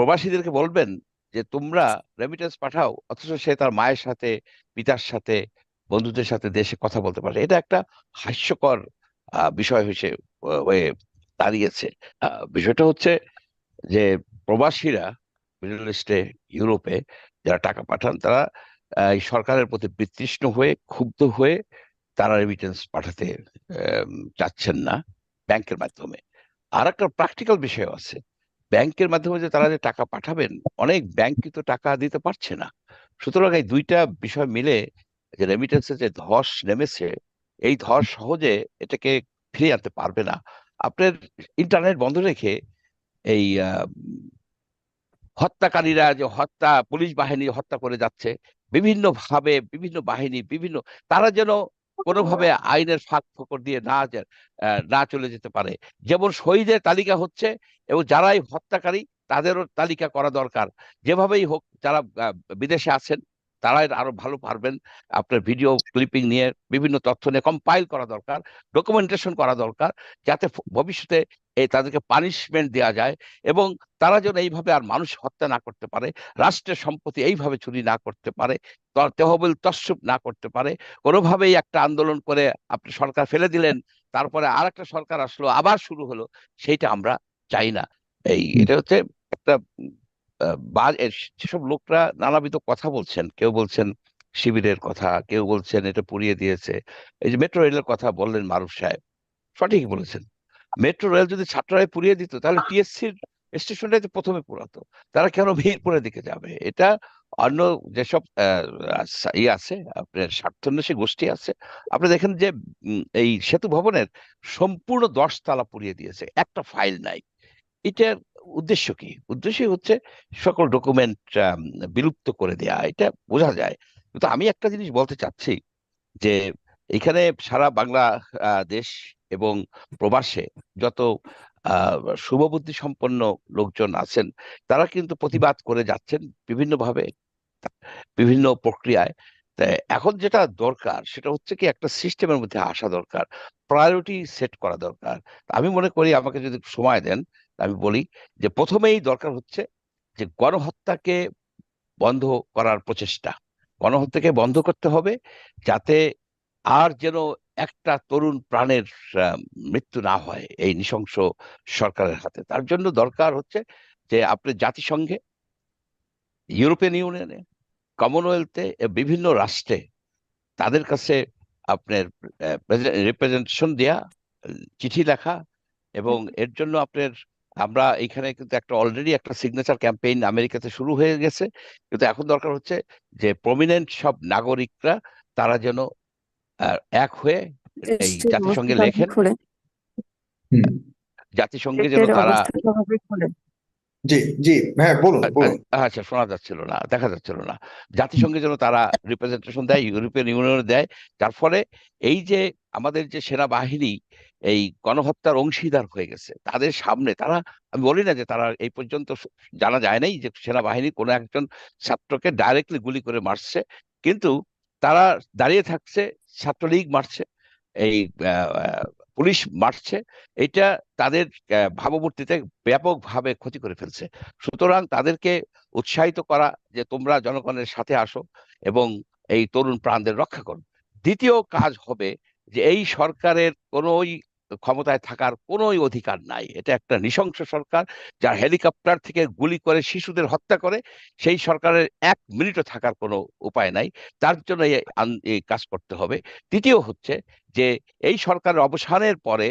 প্রবাসীদেরকে বলবেন যে, তোমরা রেমিটেন্স পাঠাও, অথচ সে তার মায়ের সাথে, পিতার সাথে, বন্ধুদের সাথে দেশে কথা বলতে পারে। এটা একটা হাস্যকর বিষয় হিসেবে হয়ে দাঁড়িয়েছে। বিষয়টা হচ্ছে যে, প্রবাসীরা মিডল ইস্টে ইউরোপে যারা টাকা পাঠান, তারা এই সরকারের প্রতি বিতৃষ্ণ হয়ে, ক্ষুব্ধ হয়ে তারা রেমিটেন্স পাঠাতে চাচ্ছেন না ব্যাংকের মাধ্যমে। আর একটা প্র্যাকটিক্যাল বিষয় আছে। ব্যাংকের মাধ্যমে যে তারা যে টাকা পাঠাবেন, অনেক ব্যাংক কিন্তু টাকা দিতে পারছে না। সুতরাং এই দুইটা বিষয় মিলে যে রেমিটেন্সের যে ধস নেমেছে, এই ধস সহজে এটাকে ফিরিয়ে আনতে পারবে না। আপনার ইন্টারনেট বন্ধ রেখে এই হত্যাকারীরা যে হত্যা, পুলিশ বাহিনী হত্যা করে যাচ্ছে বিভিন্ন ভাবে বিভিন্ন বাহিনী, বিভিন্ন, তারা যেন কোনোভাবে আইনের ফাঁক ফোকর দিয়ে না না চলে যেতে পারে। যেমন শহীদের তালিকা হচ্ছে এবং যারাই হত্যাকারী তাদেরও তালিকা করা দরকার। যেভাবেই হোক যারা বিদেশে আছেন তারা এটা আরও ভালো পারবেন। আপনার ভিডিও ক্লিপিং নিয়ে বিভিন্ন তথ্য নিয়ে কম্পাইল করা দরকার ডকুমেন্টেশন করা দরকার যাতে ভবিষ্যতে এই তাদেরকে পানিশমেন্ট দেওয়া যায় এবং তারা যেন এইভাবে আর মানুষ হত্যা না করতে পারে রাষ্ট্রের সম্পত্তি এইভাবে চুরি না করতে পারে তহবিল তসরুপ না করতে পারে। কোনোভাবেই একটা আন্দোলন করে আপনি সরকার ফেলে দিলেন তারপরে আর একটা সরকার আসলো আবার শুরু হলো সেইটা আমরা চাই না। এই এটা হচ্ছে একটা উম, আহ, বা- এ- যেসব লোকরা নানাবিধ কথা বলছেন কেউ বলছেন শিবিরের কথা কেউ বলছেন এটা পুড়িয়ে দিয়েছে এই যে মেট্রো রেলের কথা বললেন মারুফ সাহেব সঠিকই বলেছেন। মেট্রো রেল যদি ছাত্ররাই পুড়িয়ে দিত তাহলে টিএসসির স্টেশনটাই তো প্রথমে পুরাতো তারা কেন মিরপুরের দিকে যাবে? এটা অন্য যেসব ইয়ে আছে আপনার স্বার্থান্বেষী গোষ্ঠী আছে আপনি দেখেন যে এই সেতু ভবনের সম্পূর্ণ দশ তালা পুড়িয়ে দিয়েছে একটা ফাইল নাই। এটার উদ্দেশ্য কি? উদ্দেশ্য হচ্ছে সকল ডকুমেন্ট বিলুপ্ত করে দেয়া। এটা বোঝা যায়। কিন্তু আমি একটা জিনিস বলতে চাচ্ছি যে, এখানে সারা বাংলা দেশ এবং প্রবাসে যত শুভবুদ্ধি সম্পন্ন লোকজন আছেন, তারা কিন্তু প্রতিবাদ করে যাচ্ছেন বিভিন্নভাবে, বিভিন্ন প্রক্রিয়ায়। এখন যেটা দরকার, সেটা হচ্ছে কি একটা সিস্টেমের মধ্যে আসা দরকার প্রায়োরিটি সেট করা দরকার। আমি মনে করি আমাকে যদি সময় দেন আমি বলি যে প্রথমেই দরকার হচ্ছে যে গণহত্যাকে বন্ধ করার প্রচেষ্টা। গণহত্যাকে বন্ধ করতে হবে যাতে আর যেন একটা তরুণ প্রাণের মৃত্যু না হয় এই নৃশংস সরকারের হাতে। তার জন্য দরকার হচ্ছে যে আপনি জাতিসংঘে ইউরোপিয়ান ইউনিয়নে কমনওয়েলথে বিভিন্ন রাষ্ট্রে তাদের কাছে আপনার রিপ্রেজেন্টেশন দেয়া চিঠি লেখা এবং এর জন্য আপনার আমরা এখানে কিন্তু একটা অলরেডি একটা সিগনেচার ক্যাম্পেইন আমেরিকাতে শুরু হয়ে গেছে। কিন্তু এখন দরকার হচ্ছে যে প্রমিনেন্ট সব নাগরিকরা তারা যেন এক হয়ে এই জাতিসংঘে লেখেন। জাতিসংঘে যেন তারা জি জি হ্যাঁ বলুন আচ্ছা শোনা যাচ্ছিল না দেখা যাচ্ছিল না। জাতিসংঘে যেন তারা রিপ্রেজেন্টেশন দেয় ইউরোপিয়ান ইউনিয়নে দেয় যার ফলে এই যে আমাদের যে সেনাবাহিনী এই গণহত্যার অংশীদার হয়ে গেছে। তাদের সামনে তারা, আমি বলি না যে তারা এই পর্যন্ত জানা যায় নাই যে সেনাবাহিনী কোনো একজন ছাত্রকে ডাইরেক্টলি গুলি করে মারছে। কিন্তু তারা দাঁড়িয়ে থাকছে, ছাত্রলীগ মারছে, এই পুলিশ মারছে। এটা তাদের ভাবমূর্তিতে ব্যাপকভাবে ক্ষতি করে ফেলছে। সুতরাং তাদেরকে উৎসাহিত করা যে তোমরা জনগণের সাথে আসো এবং এই তরুণ প্রাণদের রক্ষা করো। দ্বিতীয় কাজ হবে যে এই সরকারের কোনোই ক্ষমতায় থাকার কোনোই অধিকার নাই। এটা একটা নৃশংস সরকার, যার হেলিকপ্টার থেকে গুলি করে শিশুদের হত্যা করে, সেই সরকারের এক মিনিটও থাকার কোনো উপায় নাই। তার জন্য এই কাজ করতে হবে। তৃতীয় হচ্ছে যে, এই সরকারের অবসানের পরে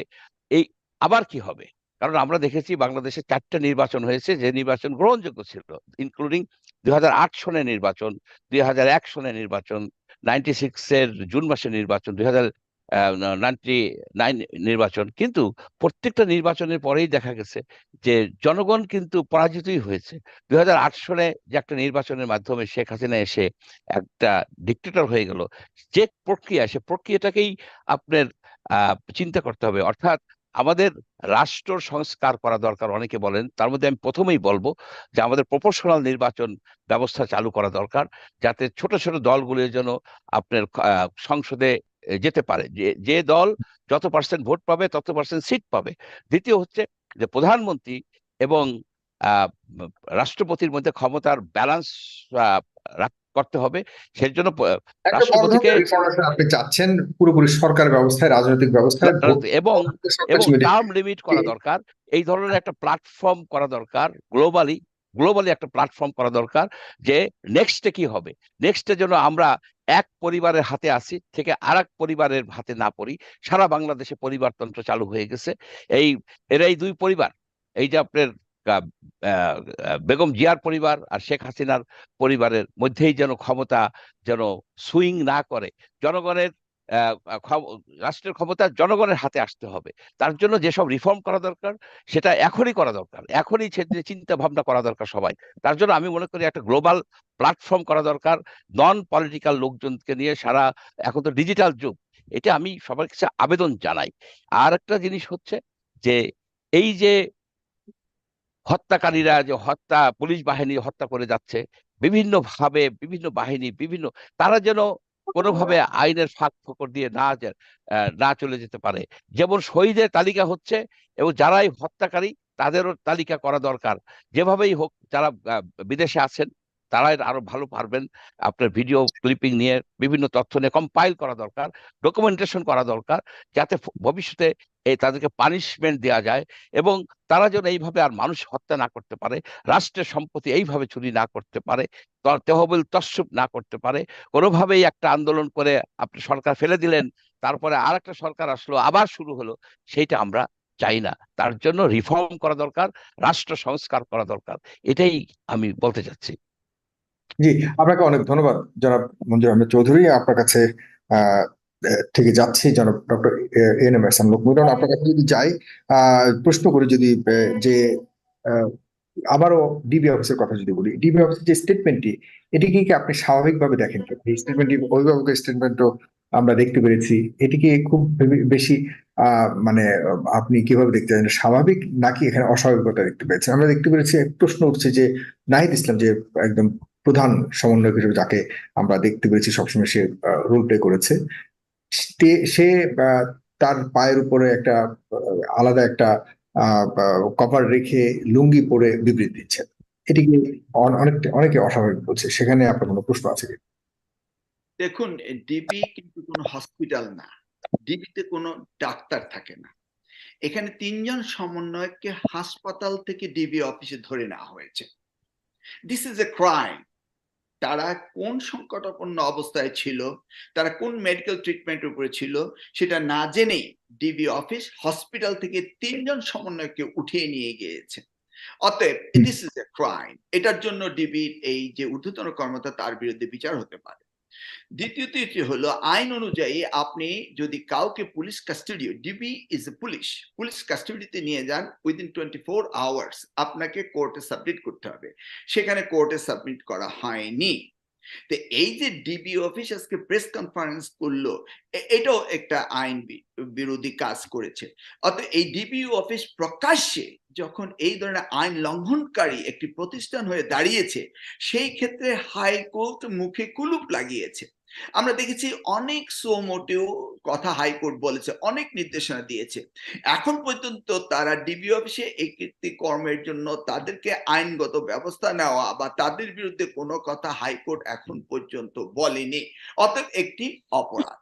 এই আবার কি হবে? কারণ আমরা দেখেছি বাংলাদেশে চারটা নির্বাচন হয়েছে, যে নির্বাচন গ্রহণযোগ্য ছিল ইনক্লুডিং দুই হাজার আট সনের নির্বাচন দুই হাজার এক সনের নির্বাচন নাইনটি সিক্স এর জুন মাসের নির্বাচন দুই হাজার নাইনটি নাইন নির্বাচন। কিন্তু প্রত্যেকটা নির্বাচনের পরেই দেখা গেছে যে জনগণ কিন্তু পরাজিতই হয়েছে। দুই সনে যে একটা নির্বাচনের মাধ্যমে শেখ হাসিনা এসে একটা ডিক্টেটর হয়ে গেল, যে প্রক্রিয়া, সে প্রক্রিয়াটাকেই আপনার চিন্তা করতে হবে। অর্থাৎ আমাদের রাষ্ট্র সংস্কার করা দরকার অনেকে বলেন। তার মধ্যে আমি প্রথমেই বলব যে আমাদের প্রপোর্শনাল নির্বাচন ব্যবস্থা চালু করা দরকার, যাতে ছোট ছোট দলগুলির জন্য আপনার সংসদে যেতে পারে। যে যে দল যত পার্সেন্ট ভোট পাবে তত পার্সেন্ট সিট পাবে। দ্বিতীয় হচ্ছে যে প্রধানমন্ত্রী এবং রাষ্ট্রপতির মধ্যে ক্ষমতার ব্যালেন্স করতে হবে। সেই জন্য রাষ্ট্রপতিকে আপনি চাচ্ছেন পুরোপুরি সরকার ব্যবস্থায় রাজনৈতিক ব্যবস্থায় এবং এবং টার্ম লিমিট করা দরকার। এই ধরনের একটা প্ল্যাটফর্ম করা দরকার গ্লোবালি গ্লোবালি একটা প্ল্যাটফর্ম করা দরকার যে নেক্সটে কি হবে? নেক্সটে যেন আমরা এক পরিবারের হাতে আসি থেকে আর পরিবারের হাতে না পড়ি। সারা বাংলাদেশে পরিবারতন্ত্র চালু হয়ে গেছে। এই এরাই দুই পরিবার, এই যে আপনার বেগম জিয়ার পরিবার আর শেখ হাসিনার পরিবারের মধ্যেই যেন ক্ষমতা যেন সুইং না করে, জনগণের রাষ্ট্রের ক্ষমতা জনগণের হাতে আসতে হবে। তার জন্য যেসব রিফর্ম করা দরকার, সেটা এখনই করা দরকার। এখনই চিন্তা ভাবনা করা দরকার সবাই। তার জন্য আমি মনে করি একটা গ্লোবাল প্ল্যাটফর্ম করা দরকার নন পলিটিক্যাল লোকজনকে নিয়ে সারা, এখন তো ডিজিটাল যুগ। এটা আমি সবার কাছে আবেদন জানাই। আর একটা জিনিস হচ্ছে যে, এই যে হত্যাকারীরা যে হত্যা, পুলিশ বাহিনী হত্যা করে যাচ্ছে বিভিন্ন ভাবে বিভিন্ন বাহিনী, বিভিন্ন, তারা যেন কোনোভাবে আইনের ফাঁক ফোকর দিয়ে না না চলে যেতে পারে। যেমন শহীদের তালিকা হচ্ছে এবং যারাই হত্যাকারী তাদেরও তালিকা করা দরকার। যেভাবেই হোক যারা বিদেশে আছেন তারাই আরও ভালো পারবেন। আপনার ভিডিও ক্লিপিং নিয়ে বিভিন্ন তথ্য নিয়ে কম্পাইল করা দরকার ডকুমেন্টেশন করা দরকার, যাতে ভবিষ্যতে এই তাদেরকে পানিশমেন্ট দেওয়া যায় এবং তারা যেন এইভাবে আর মানুষ হত্যা না করতে পারে রাষ্ট্রের সম্পত্তি এইভাবে চুরি না করতে পারে তহবিল তসরুপ না করতে পারে। কোনোভাবেই একটা আন্দোলন করে আপনি সরকার ফেলে দিলেন তারপরে আর একটা সরকার আসলো আবার শুরু হলো সেইটা আমরা চাই না। তার জন্য রিফর্ম করা দরকার রাষ্ট্র সংস্কার করা দরকার এটাই আমি বলতে চাচ্ছি। জি আপনাকে অনেক ধন্যবাদ জনাব মঞ্জুর আহমেদ চৌধুরী। আপনার কাছে আহ, থেকে যাচ্ছি, জনাব ডক্টর এন এম এহসান লোকমিলন আপনার কাছে যদি যাই প্রশ্ন করে যদি যে আবারও ডিবি অফিসের কথা যদি বলি ডিবি অফিসের যে স্টেটমেন্টটি এটিকে কি আপনি স্বাভাবিকভাবে দেখেন এই স্টেটমেন্টটি অভিভাবকের স্টেটমেন্টও আমরা দেখতে পেরেছি। এটিকে খুব বেশি মানে আপনি কীভাবে দেখতে চান স্বাভাবিক নাকি এখানে অস্বাভাবিকতা দেখতে পেয়েছেন? আমরা দেখতে পেরেছি প্রশ্ন উঠছে যে, নাহিদ ইসলাম যে একদম প্রধান সমন্বয়ক হিসেবে যাকে আমরা দেখতে পেরেছি সবসময় সে রোল প্লে করেছে সে- তার পায়ের উপরে একটা আলাদা একটা কভার রেখে লুঙ্গি পরে বিবৃতি দিচ্ছে এটিকে অন- অনেক অনেকে অস্বাভাবিক বলছে, সেখানে আপনার কোনো প্রশ্ন আছে? দেখুন ডিবি কিন্তু কোনো হসপিটাল না। ডিবিতে কোনো ডাক্তার থাকে না। এখানে তিনজন সমন্বয়ককে হাসপাতাল থেকে ডিবি অফিসে ধরে নেওয়া হয়েছে। দিস ইজ এ ক্রাইম তারা কোন সংকটাপন্ন অবস্থায় ছিল? তারা কোন মেডিকেল ট্রিটমেন্টের উপরে ছিল? সেটা না জেনেই ডিবি অফিস হসপিটাল থেকে তিনজন সমন্বয়কে উঠিয়ে নিয়ে গিয়েছে। অতএব দিস ইজ এ ক্রাইম এটার জন্য ডিবির এই যে ঊর্ধ্বতন কর্মকর্তা তার বিরুদ্ধে বিচার হতে পারে। দ্বিতীয়ত হলো, আইন অনুযায়ী আপনি যদি কাউকে police custody, DB is a police police কাস্টাডিতে নিয়ে যান উইদিন টোয়েন্টি ফোর আওয়ার্স আপনাকে কোর্টে সাবমিট করতে হবে। সেখানে কোর্টে সাবমিট করা হয়নি। তো এই যে ডিবি অফিস আজকে প্রেস কনফারেন্স করল এটাও একটা আইন বিরোধী কাজ করেছে। অতএব এই ডিবি অফিস প্রকাশ্যে যখন এই ধরনের আইন লঙ্ঘনকারী একটি প্রতিষ্ঠান হয়ে দাঁড়িয়েছে, সেই ক্ষেত্রে হাইকোর্ট মুখে কুলুপ লাগিয়েছে। আমরা দেখেছি অনেক সোমোটেও কথা হাইকোর্ট বলেছে, অনেক নির্দেশনা দিয়েছে। এখন পর্যন্ত তারা ডিবি অফিসে কীর্তি কর্মের জন্য তাদেরকে আইনগত ব্যবস্থা নেওয়া বা তাদের বিরুদ্ধে কোনো কথা হাইকোর্ট এখন পর্যন্ত বলেনি, অতএব একটি অপরাধ।